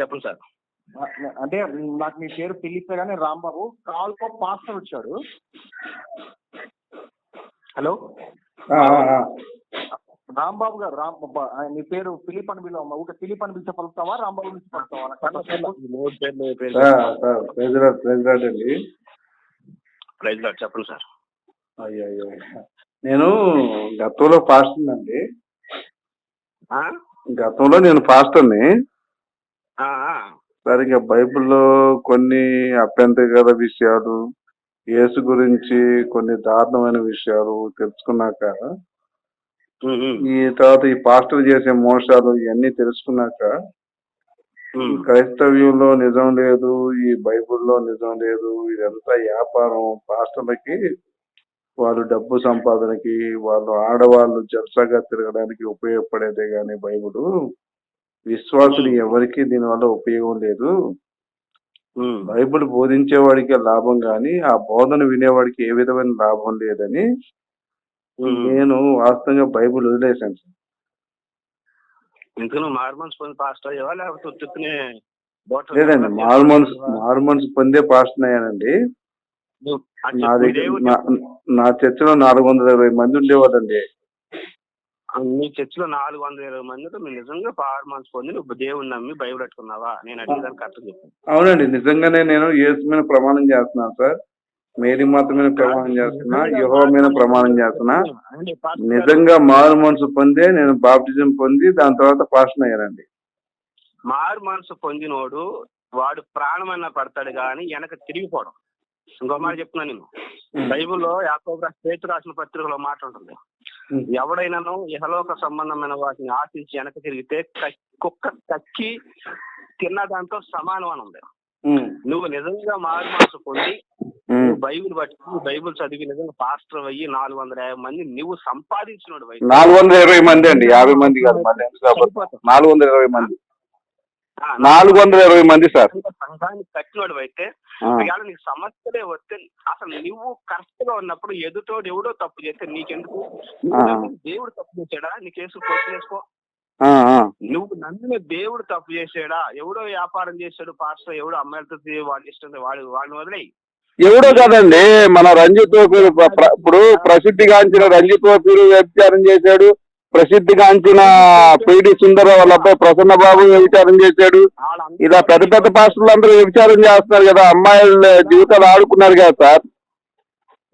చెప్పండి సార్. అంటే నాకు మీ పేరు ఫిలిప్ కానీ రాంబాబు కాల్కో పాస్టర్ వచ్చాడు. హలో. రాంబాబు గారు రామ్ మీ పేరు ఫిలిప్ అని పిలవ ఊట ఫిలిప్ అని పిలిచి పలుకుతావా? రాంబాబు నుంచి పలుకుతావా? అండి. ప్రైజ్ చెప్పండి సార్. అయ్యో అయ్యో నేను గతంలో పాస్టర్ అండి? గతంలో నేను పాస్టర్ని. ఆ, ఆ. సార్ ఇక బైబిల్లో కొన్ని అభ్యంతరకర విషయాలు యేసు గురించి కొన్ని దారుణమైన విషయాలు తెలుసుకున్నాక ఈ తర్వాత ఈ పాస్టర్ చేసే మోసాలు ఇవన్నీ తెలుసుకున్నాక. క్రైస్తవ్యంలో నిజం లేదు ఈ బైబిల్లో నిజం లేదు ఇదంతా వ్యాపారం పాస్టర్లకి వాళ్ళు డబ్బు సంపాదనకి వాళ్ళు ఆడవాళ్ళు జల్సాగా తిరగడానికి ఉపయోగపడేదే గాని బైబిల్ విశ్వాసులు ఎవరికి దీనివల్ల ఉపయోగం లేదు. బైబిల్ బోధించేవాడికి లాభం కానీ ఆ బోధన వినేవాడికి ఏ విధమైన లాభం లేదని. నేను వాస్తవంగా బైబిల్ వదిలేశాను సార్. మార్మన్స్ పొంది పాస్ట్ అయ్యావా లేకపోతే లేదండి మారుమన్స్ మారుమన్స్ పొందే పాస్టర్ అయ్యానండి నా దగ్గర నా చర్చిలో నాలుగు వందల ఇరవై మంది ఉండేవాళ్ళండి మీ చర్చిలో నాలుగు వందల ఇరవై మందితో మీరు నిజంగా పార్మన్స్ పొంది నువ్వు దేవుని నమ్మి బైబిల్ పెట్టుకున్నావా? నేను అడిగేదానికి అర్థం చెప్పు. అవునండి నిజంగానే నేను యేసు మీద ప్రమాణం చేస్తున్నాను సార్. మేరీ మాత మీద ప్రమాణం చేస్తున్నా యహో మీద ప్రమాణం చేస్తున్నా. నిజంగా మారు మనసు పొందే నేను బాప్టిజం పొంది దాని తర్వాత పాస్టర్ అయ్యానండి. మారు మనసు పొందినోడు వాడు ప్రాణమైనా పడతాడు కానీ వెనక తిరిగిపోవడం ఇంకో మాట చెప్తున్నా నేను. బైబిల్లో యాకోబు రాసిన రాసిన పత్రికలో మాట ఉంటుంది. ఎవడైనాను ఇహలోక సంబంధమైన వాటిని ఆశించి వెనక తిరిగితే కుక్క కక్కి తిన్న దాంతో సమానం అని ఉంది నువ్వు నిజంగా మారు మనసు పొంది నువ్వు బైబిల్ బట్టి బైబిల్ చదివి నిజంగా పాస్టర్ అయ్యి నాలుగు వందల యాభై మంది నువ్వు సంపాదించినోడు బైబిల్ నాలుగు వందల ఇరవై మంది అండి. యాభై మంది కాదు? నాలుగు వందల ఇరవై మంది. నాలుగు వందల ఇరవై మంది సార్. సంఘానికి కట్టినోడు అయితే ఒకవేళ నీకు సమస్యలే వస్తే అసలు నువ్వు కరెక్ట్గా ఉన్నప్పుడు ఎదుటోడు ఎవడో తప్పు చేస్తే నీకెందుకు? దేవుడు తప్పు చేశాడా? నీ కేసు క్వశ్చన్ వేసుకో. ఆ, ఆ. నువ్వు నమ్మిన దేవుడు తప్పు చేసాడా ఎవడో వ్యాపారం చేశాడు పాస్టర్ ఎవడో అమ్మాయిలతో వాడి ఇష్టం వాడు వాడిని వదిలేయి. ఎవడో కాదండి మన రంజిత్ ఇప్పుడు ప్రసిద్ధిగాంచిన రంజిత్ వ్యభిచారం చేశాడు. ప్రసిద్ధిగాంచిన పిడి సుందర వాళ్ళ అబ్బాయి ప్రసన్న బాబు వ్యభిచారం చేశాడు. ఇలా పెద్ద పెద్ద పాస్టర్లు అందరూ వ్యభిచారం చేస్తున్నారు కదా అమ్మాయిల జీవితాలు ఆడుకున్నారు కదా సార్.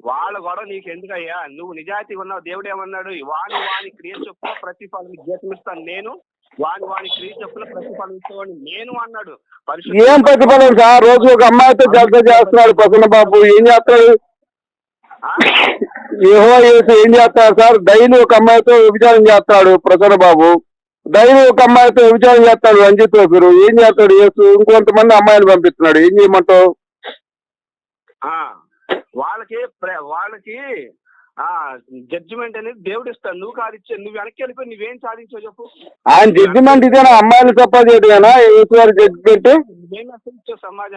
వాళ్ళ గొడవ నీకు ఎందుకయ్యా నువ్వు నిజాయితీగా ఉన్నావు దేవుడు ఏమన్నాడు? వాని వాని క్రియ చొప్పున ప్రతిఫలం జీతమిస్తాను నేను. వాని వాని క్రియ చొప్పున ప్రతిఫలం ఇచ్చేవాడిని నేను అన్నాడు. ఏం ప్రతిఫలం సార్? రోజు ఒక అమ్మాయితో జలస చేస్తున్నాడు ప్రసన్న బాబు. ఏం చేస్తాడు? ఏహో యేసు ఏం చేస్తాడు సార్? డైలీ ఒక అమ్మాయితో వ్యభిచారం చేస్తాడు ప్రసన్న బాబు. డైలీ ఒక అమ్మాయితో వ్యభిచారం చేస్తాడు రంజిత్ ఓపీరు ఏం చేస్తాడు యేసు? ఇంకొంతమంది అమ్మాయిలు పంపిస్తున్నాడు. ఏం చేయమంటావు? ఆ వాళ్ళకి వాళ్ళకి ఆ జడ్జిమెంట్ అనేది దేవుడు ఇస్తాడు. నువ్వు కాదు ఇచ్చే నువ్వు వెనక్కి వెళ్ళిపోయి నువ్వేం సాధించావు చెప్పు. ఆయన జడ్జిమెంట్ ఇదేనా? అమ్మాయిలు తప్ప చేయడమేనా యేసు జడ్జిమెంట్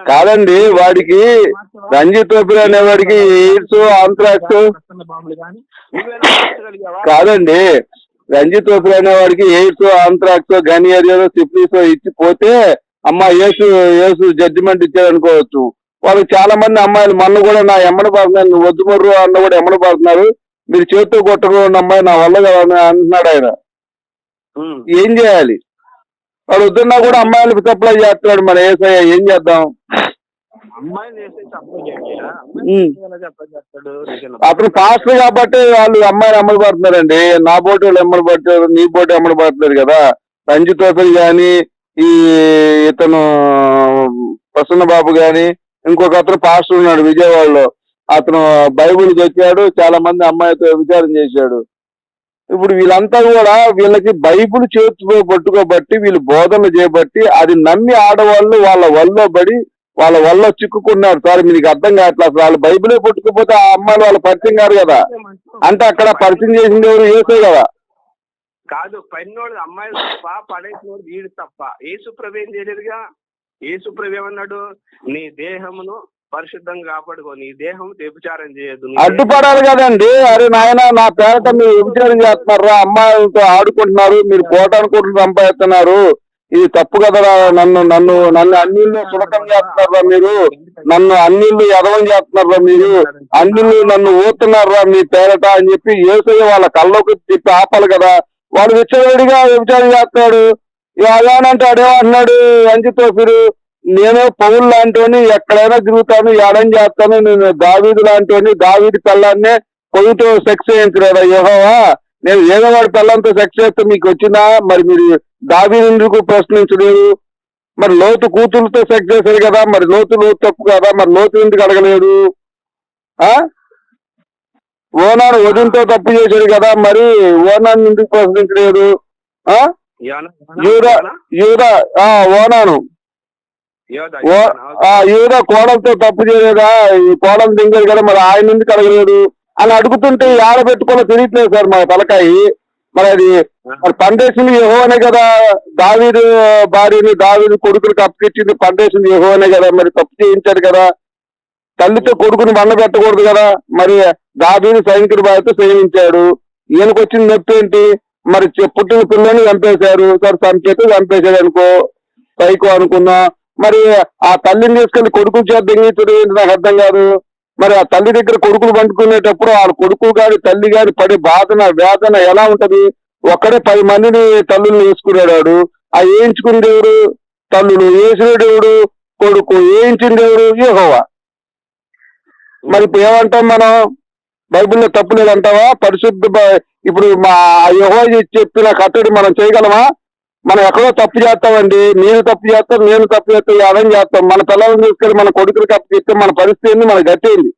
కాదండి వాడికి రంజిత్ ఓపీరు అనేవాడికి ఎయిడ్స్ ఆంథ్రాక్స్? కాదండి రంజిత్ ఓపీరు అనేవాడికి ఎయిడ్స్ ఆంథ్రాక్స్ గనియరియో సిఫిలిస్ ఇచ్చి పోతే అమ్మ యేసు యేసు జడ్జిమెంట్ ఇచ్చాడు అనుకోవచ్చు వాళ్ళు చాలా మంది అమ్మాయిలు మొన్న కూడా నా ఎమ్మడ పడుతున్నారు వద్దు మర్రు అన్న కూడా ఎమ్మడ పడుతున్నారు. మీరు చేతితో కొట్టరు అమ్మాయి నా వల్ల కదా అంటున్నాడు ఆయన. ఏం చేయాలి? వాడు వద్దున్నా కూడా అమ్మాయిలకు సప్లై చేస్తున్నాడు మన ఏసయ్య ఏం చేద్దాం? అతను పాస్టర్ కాబట్టి వాళ్ళు అమ్మాయిని అమ్మడి పడుతున్నారండి నా బోటి వాళ్ళు ఎమ్మడి పడతారు నీ బోటి ఎమ్మడి పడుతున్నారు కదా. రంజిత్ ఓపెల్ గాని ఈ ఇతను ప్రసన్న బాబు గాని ఇంకొక అతను పాస్టర్ ఉన్నాడు విజయవాడలో. అతను బైబిల్ వచ్చాడు చాలా మంది అమ్మాయితో విచారం చేశాడు. ఇప్పుడు వీళ్ళంతా కూడా వీళ్ళకి బైబిల్ చేతిలో పట్టుకోబట్టి వీళ్ళు బోధన చేయబట్టి అది నమ్మి ఆడవాళ్ళు వాళ్ళ వల్ల పడి వాళ్ళ వల్ల చిక్కుకున్నారు. సార్ మీకు అర్థం కావట్లేదు అసలు? వాళ్ళు బైబిలే పట్టుకుపోతే ఆ అమ్మాయిలు వాళ్ళ పరిచయం కాదు కదా? అంటే అక్కడ పరిచయం చేసింది ఎవరు? ఏసే కదా? కాదు పన్నోడు అమ్మాయిలు తప్ప పడేసినోడు వీడు తప్ప. ఏసు ప్రభు ఏం చేయలేదుగా ఏసు ప్రభు ఏమన్నాడు? నీ దేహమును పరిశుద్ధంగా కాపాడుకో నీ దేహం వ్యభిచారం చేయదు అడ్డుపడాలి కదండి. అరే నాయన నా పేరట మీరు విచారం చేస్తున్నారా? అమ్మాయిలతో ఆడుకుంటున్నారు మీరు కోటాను కోట్లు సంపాదిస్తున్నారు. ఇది తప్పు కదరా నన్ను నన్ను నన్ను అన్నిళ్ళు సులకం చేస్తున్నారా మీరు? నన్ను అన్నిళ్ళు ఎదవం చేస్తున్నారా మీరు? అన్నిళ్ళు నన్ను ఊతున్నారా మీ పేరట అని చెప్పి ఏసయ్య వాళ్ళ కళ్ళకు చెప్పి ఆపాలి కదా. వాడు విచ్చలవిడిగా వ్యభిచారం చేస్తున్నాడు. అదేనంటే అడేమో అన్నాడు. అంజితో ఫిరు నేను పౌలు లాంటివని ఎక్కడైనా తిరుగుతాను ఎడం చేస్తాను నేను దావీదు లాంటివని దావీది పిల్లాన్నే పొయ్యితో సెక్స్ చేయించలేదా? యెహోవా నేను ఏదో వాడి పిల్లంతో సెక్స్ చేస్తే మీకు వచ్చిందా? మరి మీరు దావీదు ఎందుకు ప్రశ్నించలేదు? మరి లోతు కూతురుతో సెక్స్ చేశారు కదా మరి లోతు లోతు తప్పు కదా మరి లోతు ఎందుకు అడగలేదు? ఆ? ఓనాను వదినతో తప్పు చేశాడు కదా మరి ఓనాన్ని ఎందుకు ప్రశ్నించలేదు? ఆ? యూదా యూదా ఆ ఓనాను. యూదా కోడలతో తప్పు చేయలేదా? ఈ కోడలు దింగారు కదా మరి ఆయన ఎందుకు అడగలేదు అని అడుగుతుంటే ఆడ పెట్టుకోవాలో తెలియట్లేదు సార్ మా తలకాయి. మరి అది మరి పండేసింది యెహోవానే కదా. దావీదు భార్యని దావీదు కొడుకులకు అప్పగిచ్చింది పండేసింది యెహోవానే కదా. మరి తప్పు చేయించాడు కదా. తల్లితో కొడుకుని బండ పెట్టకూడదు కదా. మరి దావీదు సైనికుడి బాధ్యత సేవించాడు ఈయనకు వచ్చిన నొప్పి ఏంటి? మరి పుట్టిన పిల్లని చంపేశారు. సార్ చంపేస్తే చంపేశాడు అనుకో. సైకో అనుకున్నా మరి ఆ తల్లిని తీసుకెళ్ళి కొడుకు చేత దెంగించడం ఏంటి నాకు అర్థం కాదు. మరి ఆ తల్లి దగ్గర కొడుకులు పండుకునేటప్పుడు ఆ కొడుకు గాని తల్లి గాని పడే బాధన వేదన ఎలా ఉంటది? ఒక్కడే పది మందిని తల్లుల్ని వేసుకునేవాడు ఆ వేయించుకుని దేవుడు తల్లులు వేసిన దేవుడు కొడుకు వేయించిన దేవుడు యెహోవా. మరి ఇప్పుడు ఏమంటాం మనం? బైబిల్లో తప్పు లేదంటావా? పరిశుద్ధ ఇప్పుడు మా యహో చెప్పిన కట్టడి మనం చేయగలమా? మనం ఎక్కడో తప్పు చేస్తామండి నేను తప్పు చేస్తాను నేను తప్పు చేస్తాను అదం చేస్తాం. మన పిల్లల్ని తీసుకెళ్ళి మన కొడుకులు తప్పు చేస్తే మన పరిస్థితి ఏంది? మన గతి ఏంది?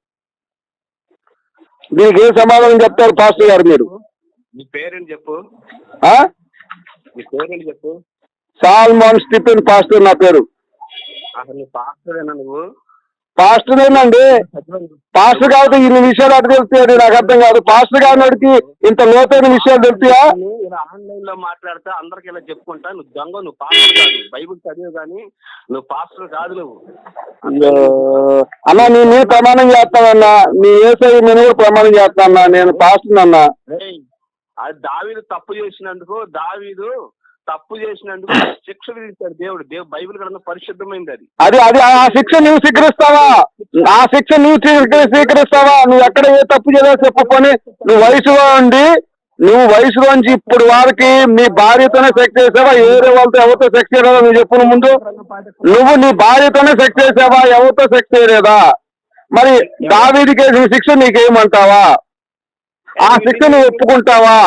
దీనికి ఏ సమాధానం చెప్తారు పాస్టర్ గారు మీరు? పేరేంటి చెప్పు? పేరేంటి సాల్మాన్ స్టిఫెన్ పాస్టర్ నా పేరు. అసలు పాస్టరేనా నువ్వు? పాస్టరేనండి పాస్టర్ కాబట్టి ఇన్ని విషయాలు అటు తెలుస్తాయండి నాకు అర్థం కాదు. పాస్టర్ గారికి ఇంత లోతైన విషయాలు తెలుస్తాయా ఆన్లైన్లో మాట్లాడితే అందరికి ఇలా చెప్పుకుంటా నువ్వు దొంగ నువ్వు పాస్టర్ కాదు. బైబుల్ చదివి కానీ నువ్వు పాస్టర్ కాదు నువ్వు. అన్నా నీ మీద ప్రమాణం చేస్తానన్నా నీ ఏసై నేను కూడా ప్రమాణం చేస్తానన్నా నేను పాస్టర్ అన్నా. అది దావీదు తప్పు చేసినందుకు దావీదు తప్పు చేసినందుకు శిక్ష విధిస్తాడు దేవుడు. దేవు బైబిల్ గ్రంథం పరిశుద్ధమైంది అది. అది అది ఆ శిక్ష నువ్వు స్వీకరిస్తావా? ఆ శిక్ష నువ్వు స్వీకరిస్తావా? నువ్వు ఎక్కడ ఏ తప్పు చేయాలో చెప్పుకొని నువ్వు వయసులో ఉండి నువ్వు వయసులోంచి ఇప్పుడు వారికి మీ భార్యతోనే సెక్స్ చేసావా? ఏరే వాళ్ళతో ఎవరితో సెక్స్ చేయలేదా? నువ్వు చెప్పిన ముందు నువ్వు నీ భార్యతోనే సెక్స్ చేసావా? ఎవరితో సెక్స్ చేయలేదా? మరి దావీదికి శిక్ష నీకేమంటావా? ఆ శిక్ష నువ్వు ఒప్పుకుంటావా?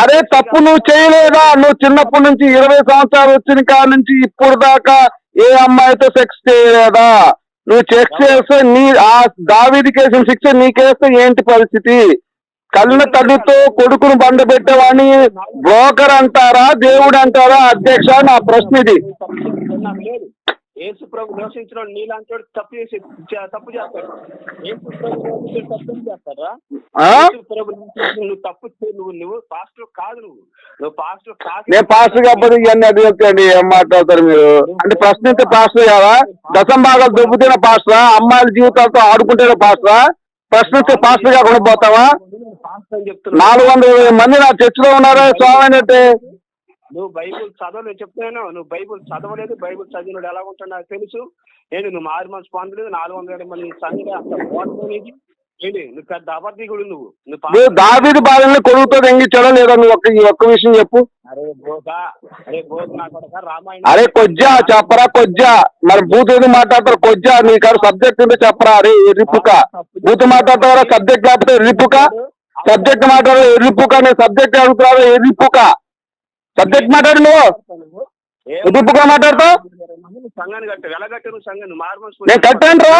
అరే తప్పు నువ్వు చేయలేదా? నువ్వు చిన్నప్పటి నుంచి ఇరవై సంవత్సరాలు వచ్చిన కాడ నుంచి ఇప్పుడు దాకా ఏ అమ్మాయితో సెక్స్ చేయలేదా? నువ్వు సెక్స్ చేస్తే నీ ఆ దావీదికి వేసిన శిక్ష నీకేస్తే ఏంటి పరిస్థితి? కళ్ళ తల్లితో కొడుకును బండ పెట్టేవాడిని బ్రోకర్ అంటారా దేవుడు అంటారా? అధ్యక్ష నా ప్రశ్న ఇది. యేసు ప్రభు నివసించిన నీలాంటి తప్పు చేసి తప్పు చేస్తాడు. యేసు ప్రభు తప్పు చేస్తాడా ప్రభు నువ్వు తప్పు నువ్వు నువ్వు పాస్టర్ కాదు నువ్వు. నువ్వు పాస్టర్ కాదు. నేను పాస్టర్ కాబట్టి ఇవన్నీ అది చెప్తాండి ఏం మాట్లాడతారు మీరు? అంటే ప్రశ్నించే పాస్టర్ కాదా. దశం భాగాలు దొబ్బుతున్న పాస్టరా? అమ్మాయిల జీవితాలతో ఆడుకుంటేనే పాస్టరా? ప్రశ్నించే పాస్టర్ కాకుండా పోతావా? నాలుగు వందల మంది నా చర్చిలో ఉన్నారా స్వామి అంటే. నువ్వు బైబుల్ చదవ నేను చెప్తున్నాను. నువ్వు బైబుల్ చదవలేదు బైబుల్ చదివినోడు ఎలా ఉంటాడు నాకు తెలుసు. ఏంటి నువ్వు ఆరు మంది పొందలేదు నాలుగు వందల మంది సంఘంలో అంత ఓటమి నీది. ఏంటి? నువ్వు పెద్ద అబద్ధికుడు నువ్వు. నువ్వు దావీది బాధల్ని కొడుకుతో ఎంగించాడా లేదా? నువ్వు ఒక్క ఒక్క విషయం చెప్పు. అరే బోధా అరే బోధ నా కొడక రామాయణం. అరే కొజ్జా చెప్పరా కొజ్జా. మరి బూత్ ఏది మాట్లాడతారు కొజ్జా? నీ కాదు సబ్జెక్ట్ ఉంటే చెప్పరా? అరే ఎర్రిపుక. బూత్ మాట్లాడతారా సబ్జెక్ట్ లేకపోతే ఎర్రిపుక? సబ్జెక్ట్ మాట్లాడారు? ఎర్రిపుక నేను సబ్జెక్ట్ అడుగుతున్నారా ఎర్రిపుక. సబ్జెక్ట్ మాట్లాడు నువ్వు. ఎర్రిపుక మాట్లాడతావు? నేను కట్టాను రా.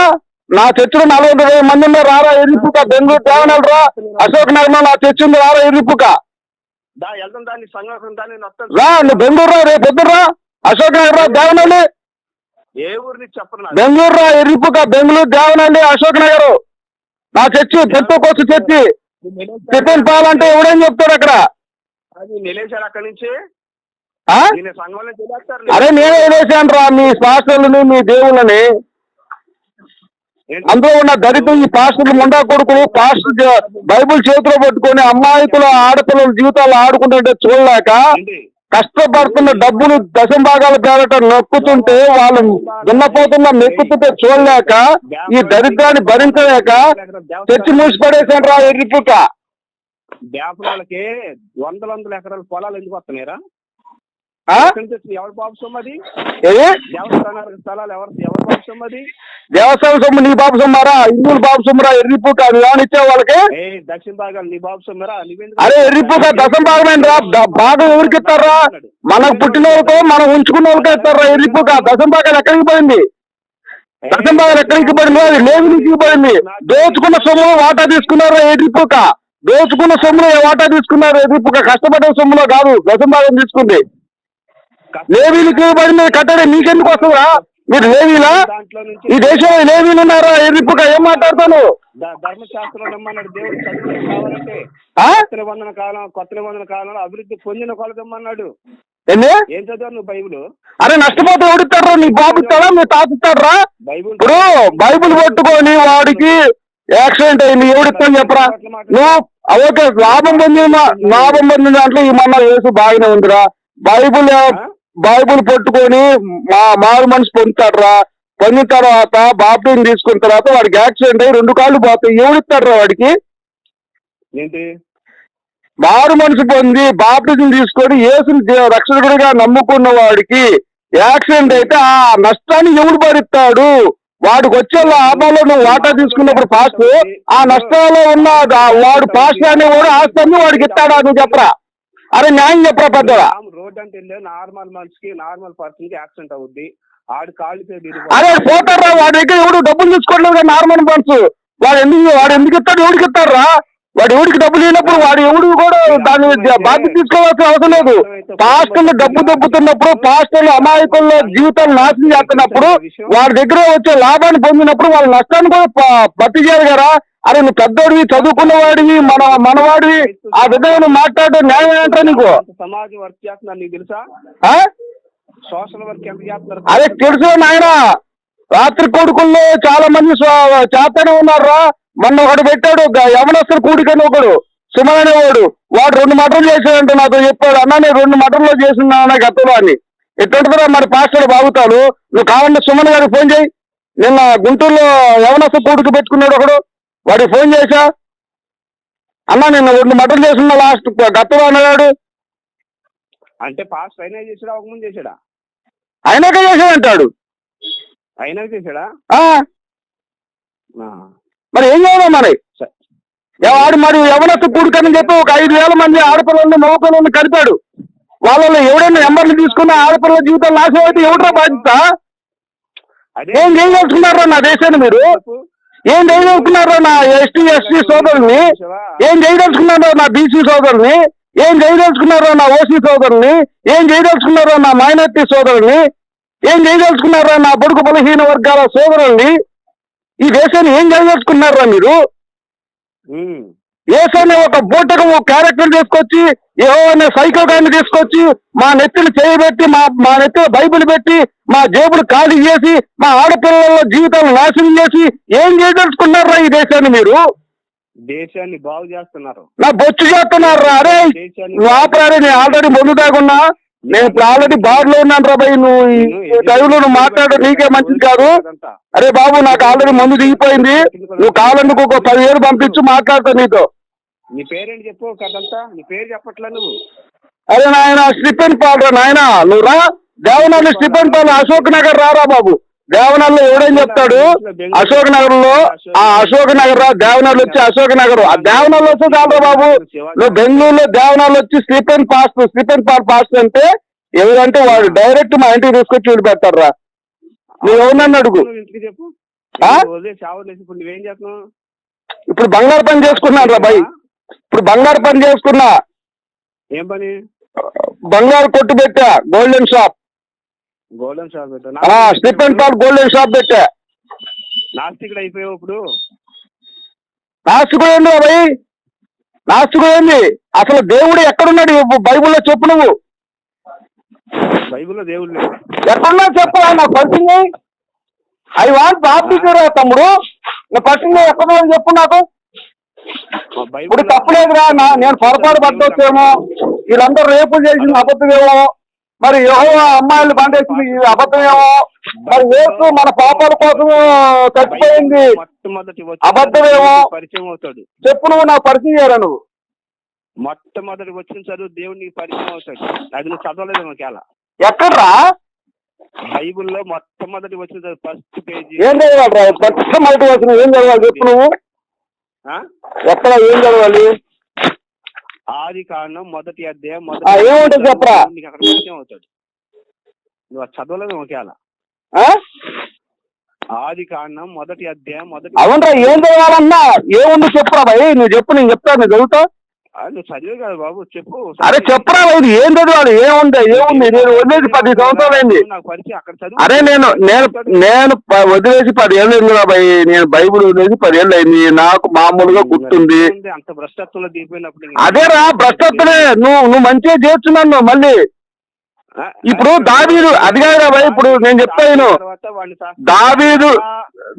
నా చర్చిలో నలభై ఇరవై మంది ఉన్నారు. రారా ఎర్రిపుక బెంగళూరు దేవనల్ రా. అశోక్ నగర్ నా చర్చి ఉంది. రారా వస్తాను రా నువ్వు బెంగళూరు రా రేపు పొద్దున రా. అశోక్ నగర్ రా దేవనల్లి. ఏ ఊరిని చెప్పను నాకు. బెంగళూరు రా ఎర్రిపుక బెంగళూరు దేవనల్లి అశోక్ నగర్. నా చర్చి పెట్టుకోవచ్చు చర్చి. టిఫిన్ పాలంటే ఎవడేం చెప్తాడు అక్కడ? అది నిలేశారు అక్కడి నుంచి? అరే నేనే రా మీ పాస్టర్లని మీ దేవుళ్ళని. అందులో ఉన్న దరిద్రం ఈ పాస్టర్లు ముండా కొడుకులు పాస్టర్ బైబిల్ చేతిలో పట్టుకొని అమ్మాయికుల ఆడపిల్లల జీవితాలు ఆడుకుంటుంటే చూడలేక కష్టపడుతున్న డబ్బులు దశం భాగాల పేరట నొక్కుతుంటే వాళ్ళు దున్నపోతున్న మెక్కుతుంటే చూడలేక ఈ దరిద్రాన్ని భరించలేక చర్చి మూసి పడేసాను రా ఎర్రిపుక వ్యాపారాలకి వందల వందల ఎకరాల పొలాలు ఎందుకు వస్తున్నాయిరా? ఎవరి బాబు సొమ్ము అది? స్థలాలు ఎవరు ఎవరి బాబు సొమ్ము అది? దేవస్థానం సొమ్ము నీ బాబు సొమ్మారా? బాబు సొమ్మురా? వాళ్ళకి? దక్షిణ భాగాలు నీ బాబు సొమ్మురా? అరే ఎర్రిపుక దశం భాగమేంటి రా భాగం ఎవరికి ఇస్తారా మనకు పుట్టిన వాళ్ళతో మనం ఉంచుకున్న వాళ్ళకే ఇస్తారా? ఎర్రిపుక దశం భాగాలు ఎక్కడికి పోయింది? దశం భాగాలు ఎక్కడికి పడింది అది పోయింది. దోచుకున్న సొమ్ము వాటా తీసుకున్నారు ఎర్రిపుక దోచుకున్న సొమ్ములో ఏ వాటా తీసుకున్నారు? ఎర్రిపుక కష్టపడే సొమ్ములో కాదు దశం భాగం తీసుకుంది లేవీలకి పడింది కట్టడం మీకెందుకు వస్తుందా? మీరు లేవీలా ఈ దేశంలో లేవీలు ఉన్నారా? ఎర్రిపుక ఏం మాట్లాడతాను? ద- ధర్మశాస్త్రం నమ్మన్నాడు దేవుడు చదువు కావాలంటే ఆ? కొత్త నిబంధన కాలం కొత్త నిబంధన కాలంలో అభివృద్ధి పొందిన ఏంది? ఏం నువ్వు బైబిల్? అరే నష్టపోతే ఎవడిస్తారా నీ బాబు ఇస్తాడా? మీ తాత ఇస్తాడరా బైబిల్ ఇప్పుడు బైబిల్ పట్టుకొని వాడికి యాక్సిడెంట్ అయింది. ఎవడిస్తాను చెప్పరా? నువ్వు ఓకే లాభం పొందిన లాభం పొందిన దాంట్లో ఈ మన యేసు బాగానే ఉందిరా. బైబుల్ బైబుల్ పట్టుకొని మా మారు మనసు పొందుతాడరా. పొందిన తర్వాత బాప్టిజం తీసుకున్న తర్వాత వాడికి యాక్సిడెంట్ అయ్యి రెండు కాళ్ళు పోతాయి. ఎవడిస్తాడరా వాడికి? ఏంటి? మారు మనసు పొంది బాప్టిజం తీసుకొని యేసుని రక్షకుడిగా నమ్ముకున్న వాడికి యాక్సిడెంట్ అయితే ఆ నష్టాన్ని ఎవడు భరిస్తాడు? వాడికి వచ్చే లాభంలో నువ్వు వాటా తీసుకున్నప్పుడు పాస్ట్ ఆ నష్టాల్లో ఉన్న వాడు పాస్ట్ అనేవాడు ఆస్తాన్ని వాడికి ఇస్తాడా నువ్వు చెప్పరా? అరే న్యాయం చెప్పరా పెద్దరా రోడ్ అంటే వెళ్ళే నార్మల్ మనిషికి నార్మల్ పర్సన్కి యాక్సిడెంట్ అవుద్ది. ఆడు కాళ్ళు అరే. పోతారా వాడి దగ్గర ఎవడు డబ్బులు తీసుకోవట్లేదు కదా నార్మల్ మనసు వాడు ఎందుకు వాడు ఎందుకు ఇస్తాడు ఎవడికి ఇస్తారా వాడు ఎవడికి డబ్బులు ఇవ్వనప్పుడు వాడు ఎవడు కూడా దాని బాధ్యత తీసుకోవాల్సిన అవసరం లేదు. పాస్టర్లు డబ్బు దొబ్బుతున్నప్పుడు పాస్టర్లు అమాయకుల్లో జీవితాలు నాశనం చేస్తున్నప్పుడు వాడి దగ్గర వచ్చే లాభాన్ని పొందినప్పుడు వాళ్ళ నష్టాన్ని కూడా భర్తీ చేయాలి కదా. అరే నువ్వు పెద్దోడివి చదువుకున్న వాడివి మన మనవాడివి. ఆ విధంగా నువ్వు మాట్లాడడం న్యాయం ఏంట్రా నీకు? సమాజం వర్క్ చేస్తున్నారు నీకు తెలుసా? సోషల్ వర్క్ ఎంత చేస్తున్నారు? అరే తెలుసు నాయన. రాత్రి కొడుకుల్లో చాలా మంది చేతనే ఉన్నారా మొన్న ఒకడు పెట్టాడు యవనస్తుల కూడికని ఒకడు సుమన్ అనేవాడు వాడు రెండు మటర్లు చేశాడంట నాతో చెప్పాడు. అన్న నేను రెండు మటర్లు చేసిన గతంలో అని. ఎట్టుంటుందిరా మరి పాస్టర్ బాగుతాడు? నువ్వు కావాలంటే సుమన్ గారికి ఫోన్ చేయి. నిన్న గుంటూరులో యవనస్తు కూడిక పెట్టుకున్నాడు ఒకడు. వాడికి ఫోన్ చేశా. అన్న నిన్న రెండు మటర్లు చేసిన లాస్ట్ గతంలో అన్నాడు. అంటే పాస్ట్ అయినా చేసాడా ఒక ముందు చేసాడా అయినాక చేశాడంటాడు. అయినా చేసాడా ఆ, ఆ. మరి ఏం చేయాలి మరి. వాడు మరి ఎవరొక్క కూడుకని చెప్పి ఒక ఐదు వేల మంది ఆడపిల్లల్ని మగపిల్లల్ని కలిపాడు. వాళ్ళలో ఎవడైనా నెంబర్లు తీసుకున్న ఆడపిల్లల జీవితాలు నాశనం అయితే ఎవడరా బాధ్యత? ఏం చేయదలుచుకున్నారా నా దేశాన్ని మీరు? ఏం చేయదలుచుకున్నారా నా ఎస్టీ ఎస్టీ సోదరుల్ని? ఏం చేయదలుచుకున్నారో నా బీసీ సోదరుల్ని? ఏం చేయదలుచుకున్నారో నా ఓసీ సోదరుల్ని? ఏం చేయదలుచుకున్నారో నా మైనార్టీ సోదరుల్ని? ఏం చేయదలుచుకున్నారో నా బడుగు బలహీన వర్గాల సోదరుల్ని? ఈ దేశాన్ని ఏం చేయదలుచుకున్నారా మీరు. ఏసనే ఒక బూటకు క్యారెక్టర్ తీసుకొచ్చి ఏవో అనే సైకో గాన్ని తీసుకొచ్చి మా నెత్తిని చేయబెట్టి మా మా నెత్తిన బైబిల్ పెట్టి మా జేబులు ఖాళీ చేసి మా ఆడపిల్లల జీవితాలు నాశనం చేసి ఏం చేయదలుచుకున్నారా ఈ దేశాన్ని మీరు? దేశాన్ని బాగు చేస్తున్నారు. నా బొచ్చు చేస్తున్నారా? అరే ఆపరారే నేను ఆల్రెడీ ముందు దాగున్నా నేను ఇప్పుడు ఆల్రెడీ బార్లో ఉన్నాను రా భయ్ నువ్వు ఈ టైంలో నువ్వు మాట్లాడు నీకే మంచిది కాదు. అరే బాబు నాకు ఆల్రెడీ ముందు దిగిపోయింది. నువ్వు కావాలందుకు ఒక పదివేలు పంపించు మాట్లాడతా నీతో. నీ పేరేంటి చెప్పు కదంతా నీ పేరు చెప్పట్లా నువ్వు? అరే నాయన స్టిఫెన్ పాల్ రా నాయన. నువ్వు రా. దేవనల్లి స్టిఫెన్ పాల్ అశోక్ నగర్ రారా బాబు. దేవనల్లో ఎవడేం చెప్తాడు? అశోక్ నగర్లో ఆ అశోక్ నగర్ రా దేవనల్లి వచ్చి అశోక్ నగర్. ఆ దేవనల్లి వస్తే చాలరా బాబు. నువ్వు బెంగళూరులో దేవనల్లి వచ్చి Stephen pastor Stephen Paul pastor అంటే ఎవరంటే వాడు డైరెక్ట్ మా ఇంటికి తీసుకొచ్చి విడిపెడతారు రా. నువ్వు ఎవరినన్ను అడుగు. ఇప్పుడు బంగారు పని చేసుకున్నాను రా భయ్ ఇప్పుడు బంగారు పని చేసుకున్నా. ఏం పని? బంగారు కొట్టు పెట్టా గోల్డెన్ షాప్. గోల్డెన్ షాప్ పెట్టా. ఆ స్టీఫెన్ పాల్ గోల్డెన్ షాప్ పెట్టా. నాస్తికుడు అయిపోయావు ఇప్పుడు. నాస్తికుడు ఏంది భయ్ నాస్తికుడు ఏంది? అసలు దేవుడు ఎక్కడున్నాడు బైబిల్లో చెప్పు నువ్వు. బైబిల్లో దేవుడు ఎక్కడున్నా చెప్పు నాకు పరిచయం ఐ వాంట్ బాప్టిజం రా తమ్ముడు. నా పరిచయం ఎక్కడున్నా చెప్పు నాకు. ఇప్పుడు తప్పలేదురా నా నేను పొరపాటు పట్టవచ్చేమో వీళ్ళందరూ రేపు చేసింది అబద్ధమేమో మరి యెహోవా అమ్మాయిలు బండేసింది ఇది అబద్ధమేమో? మరి యేసు మన పాపాల కోసం చచ్చిపోయింది. మొట్టమొదటి అబద్ధమేమో? పరిచయం అవుతాడు. చెప్పు నువ్వు నాకు పరిచయం చేయరా నువ్వు? మొట్టమొదటి వచ్చిన చదువు దేవుడు నీకు పరిచయం అవుతాడు. అది నువ్వు చదవలేదు ఒకేలా ఎక్కడ్రా? బైబిల్లో మొట్టమొదటి వచ్చిన ఫస్ట్ పేజీ. ఏం చదవాలిరా? కొత్త మొదటి వచ్చిన ఏం చదవాలి? చెప్పు నువ్వు? ఎక్కడ ఏం చదవాలి? ఆది కాండం మొదటి అధ్యాయం ఏముంటుంది చెప్పరా? నీకు అక్కడ పరిచయం అవుతాడు. నువ్వు అది చదవలేదు ఒకేలా? ఆది కాండం మొదటి అధ్యాయం మొదటి అవునరా ఏం చదవాలన్నా? ఏముంది చెప్పురా భయ్? నువ్వు చెప్పు నేను చెప్తాను నేను చదువుతా. నువ్వు చదివే కదా బాబు చెప్పు. అరే చెప్పురా ఇది ఏం చదవాలి ఏముంది? ఏముంది? నేను వదిలేసి పది సంవత్సరాలు అయింది. నాకు పరిచయం అక్కడ చదువు. అరే నేను నేను నేను ప- వదిలేసి పది ఏళ్ళు అయిందిరా భయ్ నేను బైబిల్ వదిలేసి పది ఏళ్ళు అయింది. నాకు మామూలుగా గుర్తుంది. అంత భ్రష్టత్వంలో దిగిపోయినప్పుడు అదేరా భ్రష్టత్వనే నువ్వు నువ్వు మంచిగా చేస్తున్నాను మళ్ళీ. ఇప్పుడు దావీదు అది భయ్ ఇప్పుడు నేను చెప్తాను దావీదు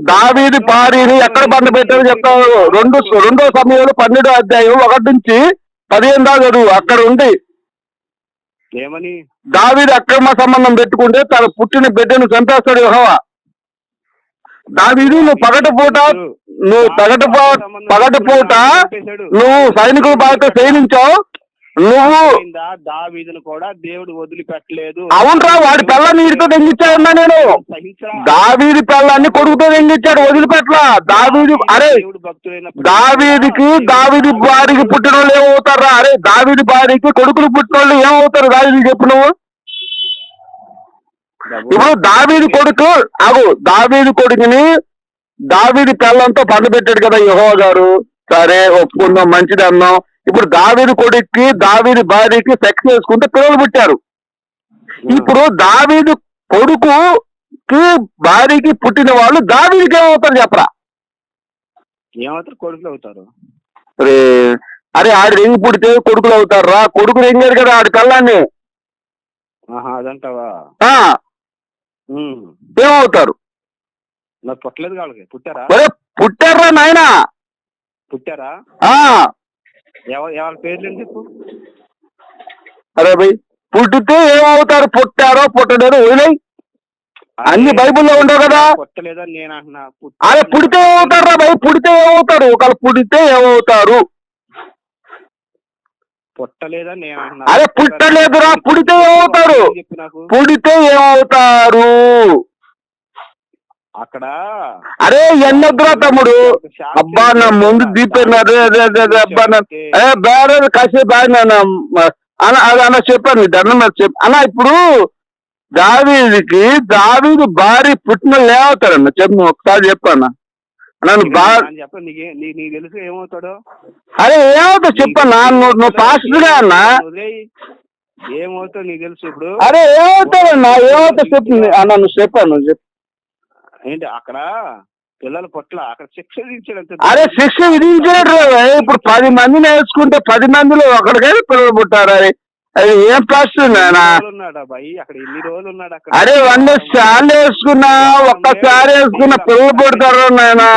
దావీదు పారిని ఎక్కడ బండ పెట్టారో చెప్తాను రెండు రెండో సమయంలో పన్నెండో అధ్యాయం ఒకటి నుంచి పదిహేను దాకా చదువు. అక్కడ ఉంది ఏమని? దావీదు అక్రమ సంబంధం పెట్టుకుంటే తన పుట్టిన బిడ్డను చంపేస్తాడు యెహోవా. దావీదు నువ్వు పగటి పూట నువ్వు పగటి పూట నువ్వు సైనికుల బాగా సైనించావు నువ్వు? దావీదును కూడా దేవుడు వదిలిపెట్టలేదు. అవునరా వాడి పిల్లని వీడితో తెంగిచ్చాడన్నా నేను? దావీది పిల్లాన్ని కొడుకుతో తెంగిచ్చాడు వదిలిపెట్టలా? దావీది అరే దావీదికి దావీది భార్యకి పుట్టిన వాళ్ళు ఏమవుతారా అరే దావీది భార్యకి కొడుకులు పుట్టిన వాళ్ళు ఏమవుతారు దావీది చెప్పు నువ్వు. ఇప్పుడు దావీది కొడుకు అగు దావీది కొడుకుని దావీది పిల్లంతో పండు పెట్టాడు కదా యహో గారు. సరే ఒప్పుకుందాం మంచిది అన్నాం ఇప్పుడు దావీది కొడుక్కి దావీది భార్యకి సెక్స్ చేసుకుంటే పిల్లలు పుట్టారు. ఇప్పుడు దావీదు కొడుకుకి భార్యకి పుట్టిన వాళ్ళు దావీదికి ఏమవుతారు చెప్పరా? ఏమవుతారు? కొడుకులు అవుతారు. అరే అరే ఆడు రింగ్ పుడితే కొడుకులు అవుతారా కొడుకు రింగారు కదా ఆడి కళ్ళాన్ని. అదంటావా. ఏమవుతారు? నాకు పుట్టలేదు వాళ్ళకి పుట్టారా? పుట్టారా నాయనా? పుట్టారా? ఎవరి పేర్లు ఏంటి చెప్పు అరే భయ్ పుట్టితే ఏమవుతారు? పుట్టారో పుట్టడారో వదిలేయ్. అన్ని బైబిల్లో ఉండవు కదా. పుట్టలేదని నేను అంటున్నా. అరే పుడితే ఏమవుతారు రా భయ్ పుడితే ఏమవుతారు? ఒకళ్ళు పుడితే ఏమవుతారు? పుట్టలేదని నేను అంటున్నా. అరే పుట్టలేదురా, పుడితే ఏమవుతారు? పుడితే ఏమవుతారు? అక్కడ అరే ఎన్నొద్దురా తమ్ముడు. అబ్బా నా ముందు దీపాను అదే అదే అదే అదే అబ్బా నా ఏ బేరే కాసేపు ఆయన అన్న అది అన్న చెప్పాను దండం చెప్పు అన్న ఇప్పుడు దావీదికి దావీదు భార్య పుట్టిన లేవుతాడన్న చెప్పు నువ్వు ఒకసారి నన్ను చెప్పను నీకు నీ- నీకు తెలుసు ఏమవుతాడో? అరే ఏమవుతా చెప్పన్నా నువ్వు నువ్వు పాస్టర్గా అన్న. ఏమవుతావు నీకు తెలుసు ఇప్పుడు? అరే ఏమవుతాడన్నా? ఏమవుతా చెప్పు అన్న నువ్వు చెప్పాను చెప్పు. ఏంటి అక్కడ పిల్లల పట్ల అక్కడ శిక్ష విధించాడు అరే శిక్ష విధించాడు ఇప్పుడు పది మంది నేర్చుకుంటే పది మందిలో ఒకరికైనా పిల్లలు పుట్టారు? అరే అది ఏం అక్కడ అరే వంద సార్లు వేసుకున్నా ఒక్కసారి వేసుకున్న పిల్లలు పుడతారు నాయనా?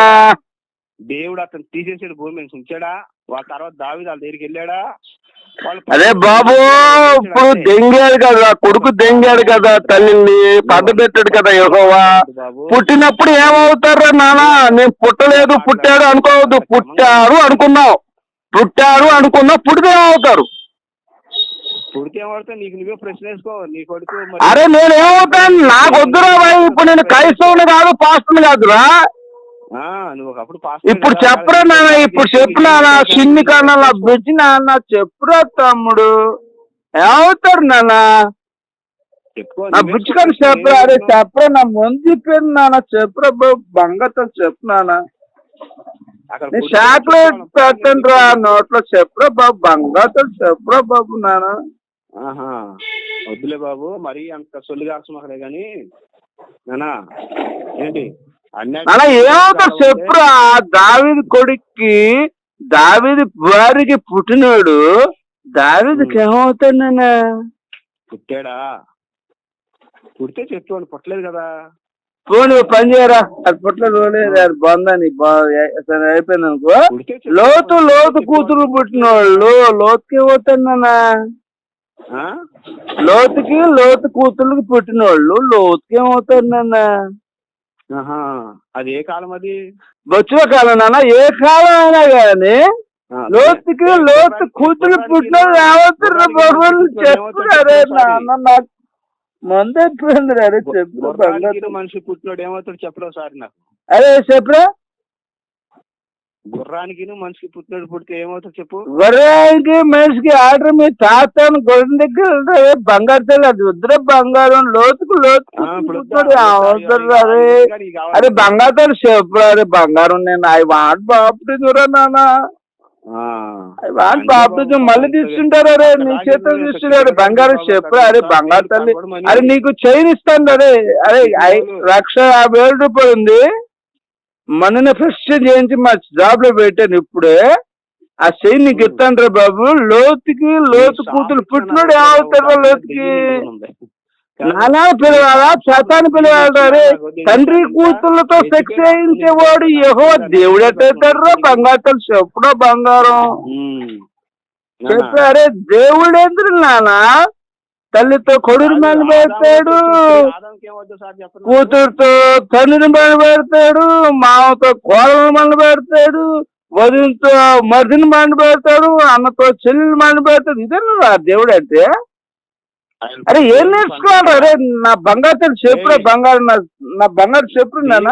దేవుడు అతను తీసేసాడు భూమి నుంచి. ఉంచాడా? వాళ్ళ తర్వాత దావి వాళ్ళ దగ్గరికి వెళ్ళాడా? అరే బాబు ఇప్పుడు దెంగాడు కదా కొడుకు దెంగాడు కదా తల్లిని పెట్టాడు కదా యెహోవా. పుట్టినప్పుడు ఏమవుతారా నానా నేను పుట్టలేదు పుట్టాడు అనుకోవద్దు. పుట్టారు అనుకున్నావు. పుట్టారు అనుకున్నావు పుడితే ఏమవుతారు? అరే నేను ఏమవుతాను నాకు వద్దురా ఇప్పుడు నేను క్రైస్తవుని కాదు పాస్టర్ని కాదురా. నువ్వు ఒకప్పుడు పాస్టర్ ఇప్పుడు చెప్పరా నాన్న ఇప్పుడు చెప్పు నాన్న చిన్ని కన్నా బిడ్డ నాన్న చెప్పురా తమ్ముడు? ఏమవుతారు నాన్న నా బుజ్జి కానీ చెప్పుకో, చెప్పురా అరే. చెప్పరా నా ముందు పేరు నాన్న చెప్పురా బాబు బంగతో చెప్పు నాన్న చాక్లెట్. పెట్టండి రా నోట్లో చెప్పురా బాబు బంగాతో చెప్పురా బాబు నాన్న వద్దులే బాబు మరీ అంత సొల్లిగాల్సిన అక్కడే గాని. నానా ఏంటి? నాన్న ఏమవుతారు చెప్పురా దావిది కొడుక్కి దావిది భార్యకి పుట్టినోడు దావిదికి ఏమవుతాడు పుట్టాడా పుడితే చెప్పుకోండి పుట్టలేదు కదా పోనీ పని చేయరా అది అది బందని సరే అయిపోయింది అనుకో. లోతు లోతు కూతురు పుట్టినోళ్ళు లోతుకి ఏమవుతాడు నాన్న ఆ? లోతుకి లోతు కూతుళ్ళకి పుట్టిన వాళ్ళు లోతుకి ఏమవుతారు నాన్న. అది ఏ కాలం అది? బొచ్చుల కాలం నాన్న ఏ కాలం అయినా కానీ లోతుకి లోతు కూతురు పుట్టిన ఏమవుతారు బాబు చెప్పురారే నాన్న నాకు మంది అయిపోయింది అరే చెప్పు మనిషి పుట్టినోడు ఏమవుతాడు చెప్పరా సార్ నాకు. అరే చెప్పురా? గుర్రానికి మనిషికి పుట్టినోడు పుడితే ఏమవుతాడు చెప్పు? వరానికి మనిషికి ఆర్డర్ మీ తాతను గొడవ దగ్గర. బంగారు తల్లి అది వద్దురా బంగారం లోతుకు లోతుకు అరే బంగారు తల్లి చెప్పురా అరే బంగారం నేను ఐ వాంట్ బాప్టిజురా నాన్న. ఐ వాంట్ మళ్ళీ తీసుకుంటారు అరే నీ చేతులు తీసుకున్నాడు బంగారం చెప్పురా అరే బంగారు తల్లి. అరే నీకు చైన్ ఇస్తాను అరే అరే లక్ష యాభై వేల రూపాయలు ఉంది. మొన్న ఫస్ట్ చేయించి మా జాబ్లో పెట్టాను ఇప్పుడే. ఆ చైన్ నీకు ఇస్తాను రా బాబు. లోతుకి లోతు కూతురు పుట్టినోడు ఏమవుతారు లోతుకి. నానా పిలవాలా? చేతాన్ని పిలవాలా రే. తండ్రి కూతుళ్ళతో సెక్స్ చేయించేవాడు యహో దేవుడు ఎట్టేస్తాడు రా బంగారు చెప్పుడో బంగారం. చెప్పు అరే దేవుడు ఎందుకు నానా? తల్లితో కొడుకు మన పెడతాడు. కూతురుతో తండ్రిని మన పెడతాడు. మామతో కోడలు మన పెడతాడు. వదినతో మరిదిని మన పెడతాడు. అన్నతో చెల్లిని మన పెడతాడు. ఇదేనా దేవుడు అంటే? అరే ఏం నేర్చుకోవాలి అరే నా బంగారు తల్లి చెప్పురా బంగారు నా నా బంగారు చెప్పు నాన్న?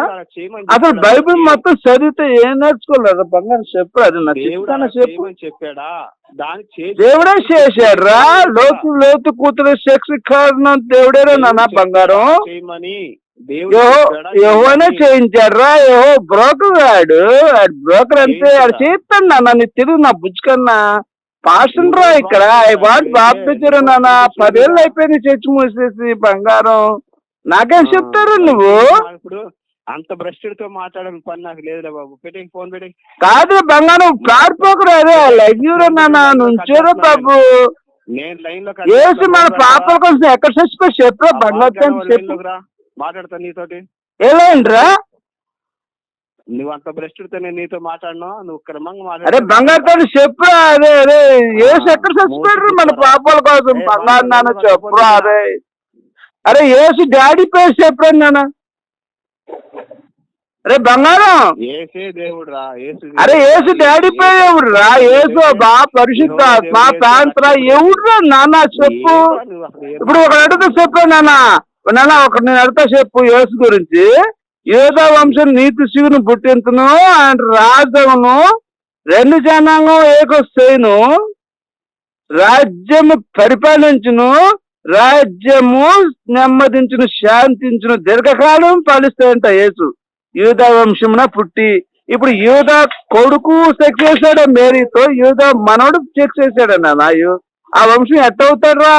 అసలు బైబిల్ మొత్తం చదివితే ఏం నేర్చుకోలేదు బంగారు చెప్పు అది నా చెప్పు చెప్పాడా? దేవుడే చేశాడు. రా లోతు లోతు కూతురు సెక్స్ కారణం దేవుడేరా నాన్న బంగారం. చేయమని దేవుడు యహో చెప్పాడా? యహోనే చేయమని. చేయించాడు రా యహో బ్రోకర్ వాడు. బ్రోకర్ అంతే ఆడు చేస్తాడు నాన్న. నీ తిరుగు నా బుజ్జుకన్నా పాషన్ రా ఇక్కడ. ఐ వాంట్ బాప్తిచ్చారు నాన్న. పదేళ్ళు అయిపోయింది చర్చి మూసేసి బంగారం. నాకేం చెప్తారు నువ్వు? ఇప్పుడు అంత భ్రష్టుడితో మాట్లాడని పని నాకు లేదులే బాబు. పెట్టే ఫోన్ పెట్టే కాదు బంగారం అరే లగ్యూరా నాన్న నుంచోరా బాబు. నేను లైన్లో ఏసు మన పాపల కోసం ఎక్కడ చచ్చిపోయి చెప్పురా బంగారం చెప్పు. మాట్లాడతా నీతోటి. ఏలేంట్రా నువ్వు అంత భ్రష్టుడితో నేను నీతో మాట్లాడను? నువ్వు క్రమంగా అరే బంగారు తల్లి చెప్పురా అదే. అరే ఏసు ఎక్కడ చచ్చిపోయారు మన పాపాల కోసం? బంగారు నాన్న చెప్పురా అరే అరే ఏసు డాడీ పేరు చెప్పురా నాన్న. అరే బంగారం. ఏసే ఏసు అరే ఏసు డాడీ పేరు ఎవరురా ఏసు బా పరిశుద్ధ మా ప్రాంతరా ఎవరురా నాన్న? చెప్పు. ఇప్పుడు ఒక అడుగుతా చెప్పు నాన్న. నాన్న ఒక నేను అడుగుతా చెప్పు యేసు గురించి. యోధా వంశం నీతి శివుని పుట్టింతును అండ్ రాజవును రెండు జనాంగం ఏకొస్తేను రాజ్యము పరిపాలించును రాజ్యము నెమ్మదించును శాంతించును దీర్ఘకాలం పాలిస్తాయంట యేసు. యూద వంశమున పుట్టి ఇప్పుడు యూద కొడుకు సెక్స్ చేశాడు మేరీతో యూద మనవడు సెక్స్ చేశాడు నాన్న యు- ఆ వంశం ఎట్ట అవుతాడ్రా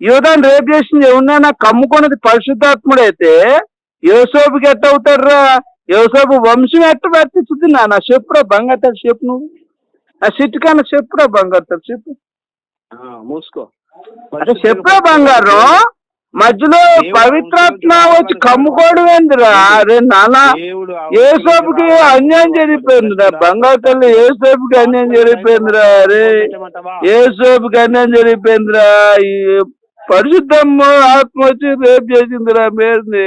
యూదాన్ని రేపు చేసింది ఎవరినైనా కమ్ముకున్నది పరిశుద్ధాత్ముడైతే యోసోపుకి ఎట్ట అవుతాడ్రా? యోసోపు వంశం ఎట్ట వర్తిస్తుంది నాన్న? చెప్పురా బంగారు చెప్పు నువ్వు. ఆ సిట్టుకన్నా చెప్పురా బంగారు చెప్పు. మూసుకో. అరే చెప్పురా బంగారం. మధ్యలో పవిత్రాత్మ వచ్చి కమ్ముకోవడం ఏందిరా? అరే నాన్న దేవుడు ఏసోపుకి అన్యాయం జరిగిపోయిందిరా. బంగారు తల్లి ఏసోపుకి అన్యాయం జరిగిపోయిందిరా. అరే ఏసోపుకి అన్యాయం జరిగిపోయిందిరా. ఈ పరిశుద్ధమ్మ ఆత్మ వచ్చి రేపు చేసిందిరా మేరుని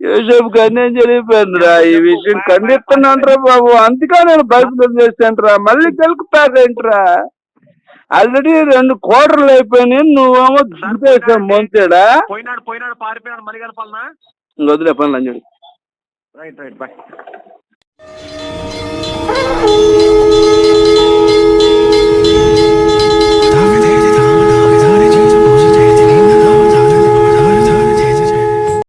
యేసోపుకి అన్యాయం జరిగిపోయిందిరా ఈ విషయం ఖండిస్తున్నాంట్రా బాబు. అందుకే నేను బైబిల్ చేస్తాంట్రా మళ్ళీ గెలుకుతారేంట్రా ఆల్రెడీ రెండు కోటర్లు అయిపోయినాయి. నువ్వేమో దింపేసావు మొంతేడా పోయినాడు పోయినాడు. పారిపోయినాడు. మళ్ళీ కలపాలనా వదిలే పనులు అంజడు రైట్ రైట్ బాయ్